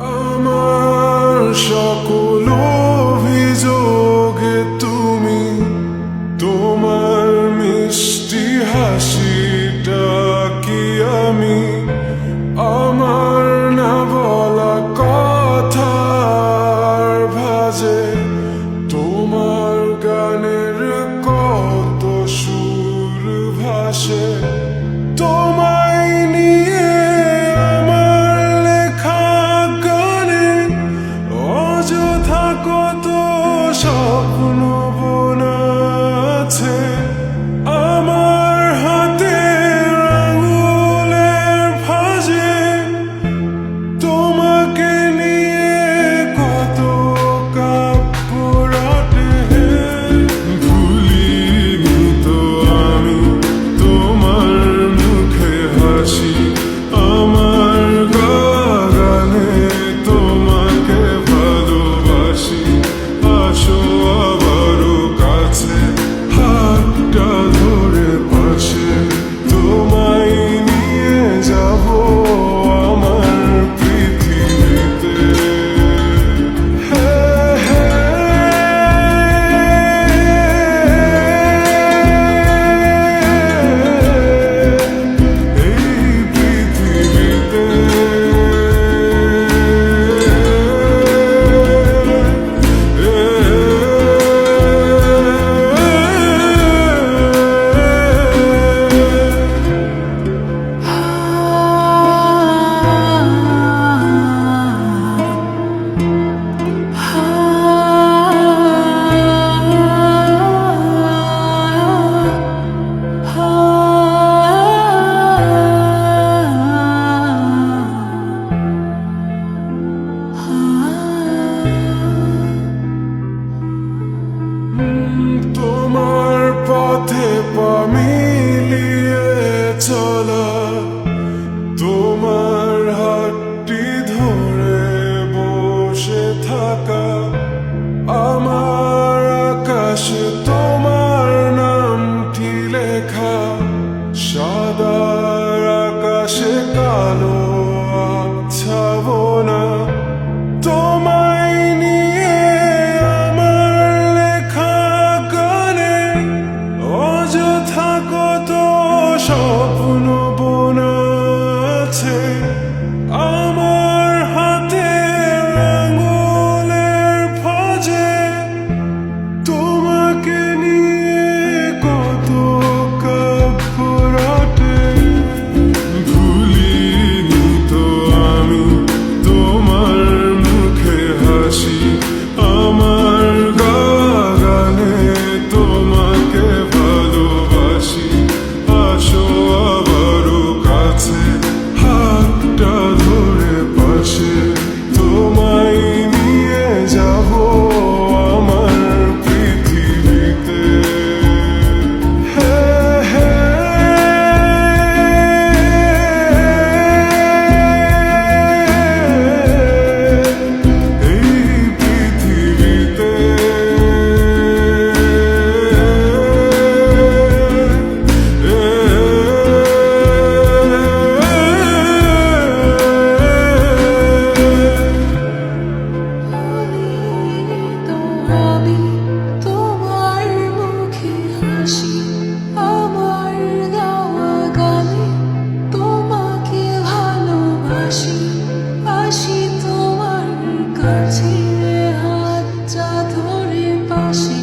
আমার সকল সাদার আকাশে কালো ছাবো না নিয়ে আমার লেখা অযথা কত আছে espacio.